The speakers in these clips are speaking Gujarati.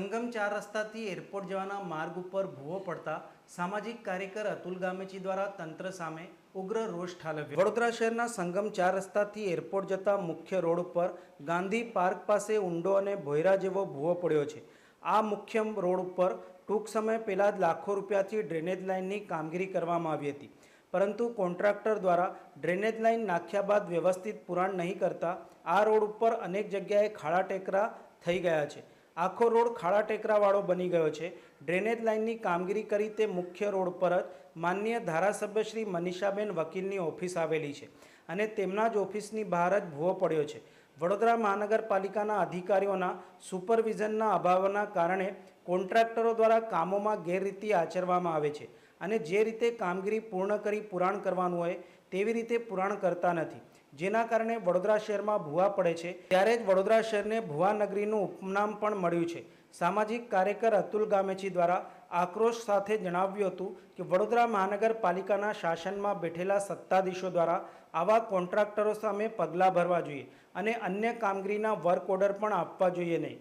સંગમ ચાર રસ્તાથી એરપોર્ટ જવાના માર્ગ ઉપર ભૂવો પડતા સામાજિક કાર્યકર અતુલ ગામેચી દ્વારા તંત્ર સામે ઉગ્ર રોષ ઠાલવ્યો. વડોદરા શહેરના સંગમ ચાર રસ્તાથી એરપોર્ટ જતા મુખ્ય રોડ ઉપર ગાંધી પાર્ક પાસે ઊંડો અને ભોયરા જેવો ભૂવો પડ્યો છે. આ મુખ્ય રોડ ઉપર ટૂંક સમય પહેલાં જ લાખો રૂપિયાથી ડ્રેનેજ લાઇનની કામગીરી કરવામાં આવી હતી. પરંતુ કોન્ટ્રાક્ટર દ્વારા ડ્રેનેજ લાઇન નાખ્યા બાદ વ્યવસ્થિત પુરાણ નહીં કરતા આ રોડ ઉપર અનેક જગ્યાએ ખાડા ટેકરા થઈ ગયા છે. આખો રોડ ખાડા ટેકરાવાળો બની ગયો છે. ડ્રેનેજ લાઇનની કામગીરી કરી તે મુખ્ય રોડ પર જ માનનીય ધારાસભ્ય શ્રી મનીષાબેન વકીલની ઓફિસ આવેલી છે અને તેમના જ ઓફિસની બહાર જ ભૂવો પડ્યો છે. વડોદરા મહાનગરપાલિકાના અધિકારીઓના સુપરવિઝનના અભાવના કારણે કોન્ટ્રાક્ટરો દ્વારા કામોમાં ગેરરીતિ આચરવામાં આવે છે. અને જે રીતે કામગીરી પૂર્ણ કરી પુરાણ કરવાનું હોય તેવી રીતે પુરાણ કરતા નથી. જેના કારણે વડોદરા શહેરમાં ભૂવા પડે છે. ત્યારે જ વડોદરા શહેરને ભુવા નગરીનું ઉપનામ પણ મળ્યું છે. સામાજિક કાર્યકર અતુલ ગામેચી દ્વારા આક્રોશ સાથે જણાવ્યું હતું કે વડોદરા મહાનગરપાલિકાના શાસનમાં બેઠેલા સત્તાધીશો દ્વારા આવા કોન્ટ્રાક્ટરો સામે પગલાં ભરવા જોઈએ અને અન્ય કામગીરીના વર્ક ઓર્ડર પણ આપવા જોઈએ નહીં.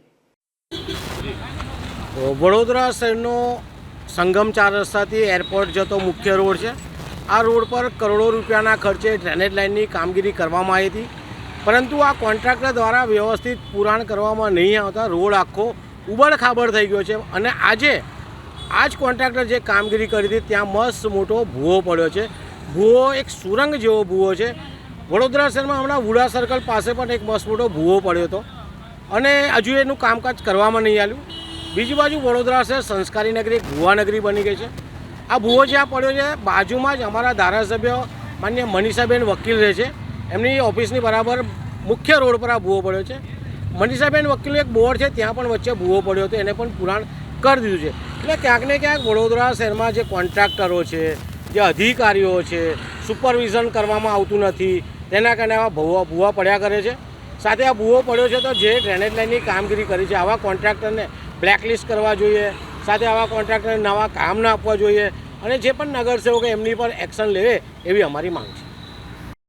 વડોદરા શહેરનો સંગમ ચાર રસ્તાથી એરપોર્ટ જતો મુખ્ય રોડ છે. આ રોડ પર કરોડો રૂપિયાના ખર્ચે ડ્રેનેજ લાઇનની કામગીરી કરવામાં આવી હતી. પરંતુ આ કોન્ટ્રાક્ટર દ્વારા વ્યવસ્થિત પુરાણ કરવામાં નહીં આવતા રોડ આખો ઉબડ ખાબડ થઈ ગયો છે અને આજે આ જ કોન્ટ્રાક્ટર જે કામગીરી કરી હતી ત્યાં મસ્ત મોટો ભૂવો પડ્યો છે. ભૂવો એક સુરંગ જેવો ભૂવો છે. વડોદરા શહેરમાં હમણાં વુડા સર્કલ પાસે પણ એક મસ્ત મોટો ભૂવો પડ્યો હતો. અને હજુ એનું કામકાજ કરવામાં નહીં આવ્યું. બીજી બાજુ વડોદરા છે, સંસ્કારી નગરી એક ભુવા નગરી બની ગઈ છે. આ ભૂવો જ્યાં પડ્યો છે, બાજુમાં જ અમારા ધારાસભ્ય માન્ય મનીષાબેન વકીલ રહે છે. એમની ઓફિસની બરાબર મુખ્ય રોડ પર આ ભૂવો પડ્યો છે. મનીષાબેન વકીલનું એક બોર્ડ છે, ત્યાં પણ વચ્ચે ભૂવો પડ્યો હતો, એને પણ પુરાણ કરી દીધું છે. એટલે ક્યાંક ને ક્યાંક વડોદરા શહેરમાં જે કોન્ટ્રાક્ટરો છે, જે અધિકારીઓ છે, સુપરવિઝન કરવામાં આવતું નથી, તેના કારણે આવા ભૂવા ભૂવા પડ્યા કરે છે. સાથે આ ભૂવો પડ્યો છે તો જે ડ્રેનેજ લાઇનની કામગીરી કરી છે, આવા કોન્ટ્રાક્ટરને બ્લેકલિસ્ટ કરવા જોઈએ, સાથે આવા કોન્ટ્રાક્ટરને નવા કામ ના આપવા જોઈએ અને જે પણ નગરસેવકો એમની પર એક્શન લેવે એવી અમારી માંગ છે.